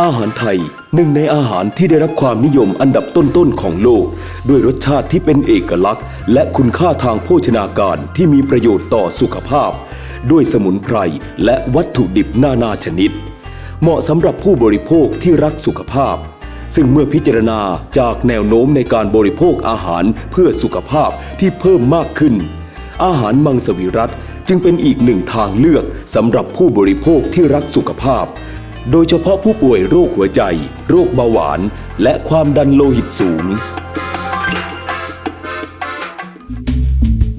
อาหารไทยหนึ่งในอาหารที่ได้รับความนิยมอันดับต้นๆของโลก ด้วยรสชาติที่เป็นเอกลักษณ์ และคุณค่าทางโภชนาการที่มีประโยชน์ต่อสุขภาพ ด้วยสมุนไพรและวัตถุดิบนานาชนิด เหมาะสำหรับผู้บริโภคที่รักสุขภาพ ซึ่งเมื่อพิจารณาจากแนวโน้มในการบริโภคอาหารเพื่อสุขภาพที่เพิ่มมากขึ้น อาหารมังสวิรัตจึงเป็นอีกหนึ่งทางเลือกสำหรับผู้บริโภคที่รักสุขภาพ โดยเฉพาะผู้ป่วยโรคหัวใจ โรคเบาหวาน และความดันโลหิตสูง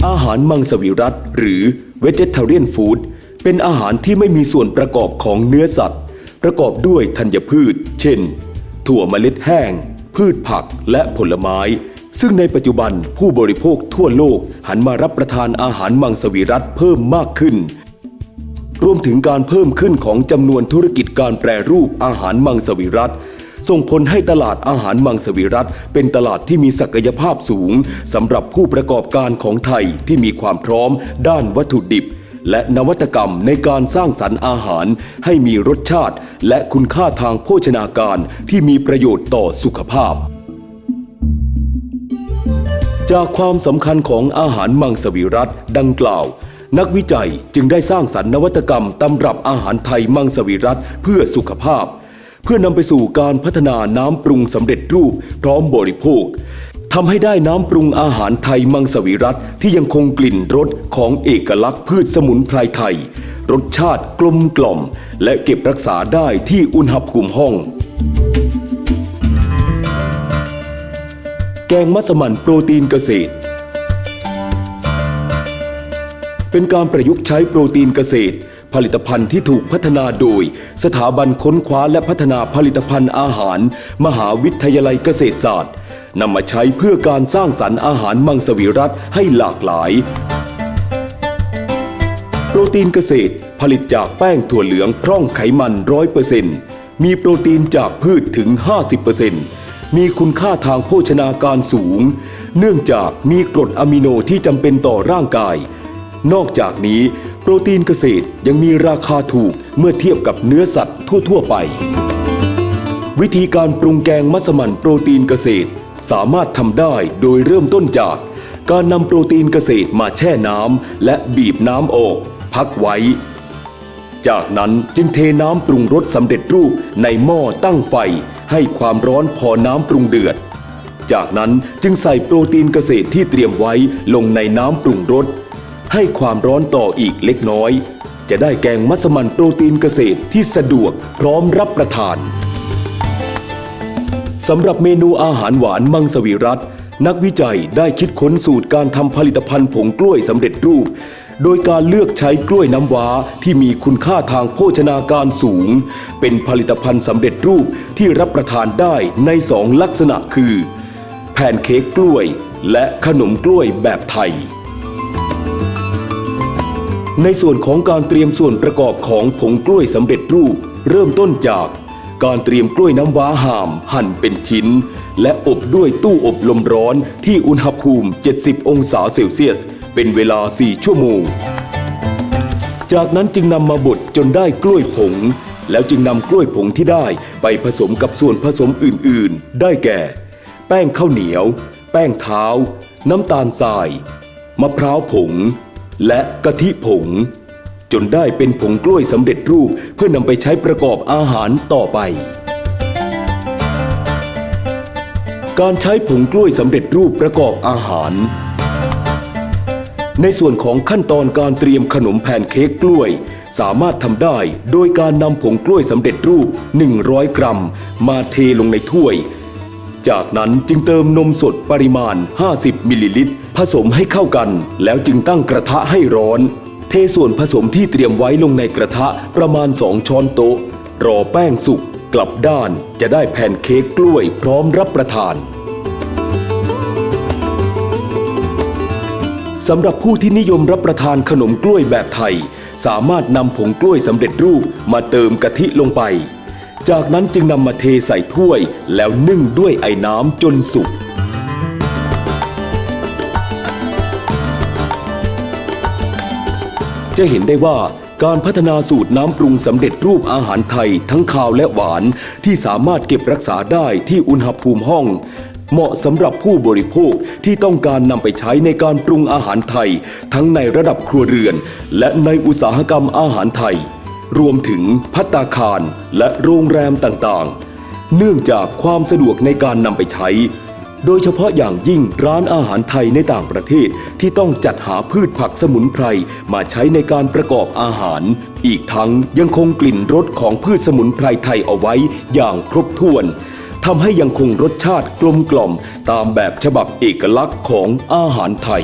อาหารมังสวิรัตหรือ vegetarian food เป็นอาหารที่ไม่มีส่วนประกอบของเนื้อสัตว์ ประกอบด้วยธัญพืช เช่น ถั่วเมล็ดแห้ง พืชผักและผลไม้ ซึ่งในปัจจุบันผู้บริโภคทั่วโลกหันมารับประทานอาหารมังสวิรัตเพิ่มมากขึ้น รวมถึงการเพิ่มขึ้นของจำนวนธุรกิจการแปรรูปอาหารมังสวิรัตส่งผลให้ตลาดอาหารมังสวิรัตเป็นตลาดที่มีศักยภาพสูงสำหรับผู้ประกอบการของไทยที่มีความพร้อมด้านวัตถุดิบ และนวัตกรรมในการสร้างสรรค์อาหารให้มีรสชาติ และคุณค่าทางโภชนาการที่มีประโยชน์ต่อสุขภาพจากความสำคัญของอาหารมังสวิรัตดังกล่าว นักวิจัยจึงได้สร้างสรรค์นวัตกรรมตำรับอาหารไทยมังสวิรัตเพื่อสุขภาพ เพื่อนำไปสู่การพัฒนาน้ำปรุงสำเร็จรูปพร้อมบริโภคทำให้ได้น้ำปรุงอาหารไทยมังสวิรัตที่ยังคงกลิ่นรสของเอกลักษณ์พืชสมุนไพรไทย รสชาติกลมกล่อม และเก็บรักษาได้ที่อุณหภูมิห้อง แกงมัสมั่นโปรตีนเกษตร เป็นการประยุกต์ใช้โปรตีนเกษตร ผลิตภัณฑ์ที่ถูกพัฒนาโดย สถาบันค้นคว้าและพัฒนาผลิตภัณฑ์อาหาร มหาวิทยาลัยเกษตรศาสตร์นำมาใช้เพื่อการสร้างสรรค์อาหารมังสวิรัตให้หลากหลาย โปรตีนเกษตร ผลิตจากแป้งถั่วเหลืองพร่องไขมันร้อยเปอร์เซ็นต์มีโปรตีนจากพืชถึง 50%มีคุณค่าทางโภชนาการสูง เนื่องจากมีกรดอะมิโนที่จำเป็นต่อร่างกาย นอกจากนี้ โปรตีนเกษตรยังมีราคาถูกเมื่อเทียบกับเนื้อสัตว์ทั่ว ๆ ไป วิธีการปรุงแกงมัสมั่นโปรตีนเกษตร สามารถทำได้โดยเริ่มต้นจาก การนำโปรตีนเกษตรมาแช่น้ำและบีบน้ำออก พักไว้ จากนั้นจึงเทน้ำปรุงรสสำเร็จรูปในหม้อตั้งไฟ ให้ความร้อนพอน้ำปรุงเดือดจากนั้นจึงใส่โปรตีนเกษตรที่เตรียมไว้ลงในน้ำปรุงรส ให้ความร้อนต่ออีกเล็กน้อย จะได้แกงมัสมั่นโปรตีนเกษตรที่สะดวกพร้อมรับประทานสำหรับเมนูอาหารหวานมังสวิรัตนักวิจัยได้คิดค้นสูตรการทำผลิตภัณฑ์ผงกล้วยสำเร็จรูป โดยการเลือกใช้กล้วยน้ำว้าที่มีคุณค่าทางโภชนาการสูง เป็นผลิตภัณฑ์สำเร็จรูปที่รับประทานได้ในสองลักษณะคือ แผ่นเค้กกล้วย และขนมกล้วยแบบไทย ในส่วนของการเตรียมส่วนประกอบของผงกล้วยสำเร็จรูป เริ่มต้นจากการเตรียมกล้วยน้ำว้าห่ามหั่นเป็นชิ้น และอบด้วยตู้อบลมร้อนที่อุณหภูมิ 70 องศาเซลเซียส เป็นเวลา 4 ชั่วโมง จากนั้นจึงนำมาบดจนได้กล้วยผง แล้วจึงนำกล้วยผงที่ได้ไปผสมกับส่วนผสมอื่น ๆ ได้แก่ แป้งข้าวเหนียว แป้งเท้า น้ำตาลทราย มะพร้าวผง และกะทิผง จนได้เป็นผงกล้วยสำเร็จรูปเพื่อนำไปใช้ประกอบอาหารต่อไป การใช้ผงกล้วยสำเร็จรูปประกอบอาหาร ในส่วนของขั้นตอนการเตรียมขนมแผ่นเค้กกล้วยสามารถทำได้โดยการนำผงกล้วยสำเร็จรูป 100 กรัม มาเทลงในถ้วย จากนั้นจึงเติมนมสดปริมาณ 50 มิลลิลิตร ผสมให้เข้ากัน แล้วจึงตั้งกระทะให้ร้อน เทส่วนผสมที่เตรียมไว้ลงในกระทะประมาณ 2 ช้อนโต๊ะ รอแป้งสุกกลับด้านจะได้แผ่นเค้กกล้วยพร้อมรับประทานสำหรับผู้ที่นิยมรับประทานขนมกล้วยแบบไทย สามารถนำผงกล้วยสำเร็จรูปมาเติมกะทิลงไป จากนั้นจึงนำมาเทใส่ถ้วยแล้วนึ่งด้วยไอ้น้ำจนสุก จะเห็นได้ว่าการพัฒนาสูตรน้ำปรุงสำเร็จรูปอาหารไทยทั้งคาวและหวานที่สามารถเก็บรักษาได้ที่อุณหภูมิห้อง เหมาะสำหรับผู้บริโภคที่ต้องการนำไปใช้ในการปรุงอาหารไทย ทั้งในระดับครัวเรือน และในอุตสาหกรรมอาหารไทย รวมถึงพัตตาคารและโรงแรมต่างๆ เนื่องจากความสะดวกในการนำไปใช้ โดยเฉพาะอย่างยิ่งร้านอาหารไทยในต่างประเทศที่ต้องจัดหาพืชผักสมุนไพรมาใช้ในการประกอบอาหาร อีกทั้งยังคงกลิ่นรสของพืชสมุนไพรไทยเอาไว้อย่างครบถ้วนทำให้ยังคงรสชาติกลมกล่อมตามแบบฉบับเอกลักษณ์ของอาหารไทย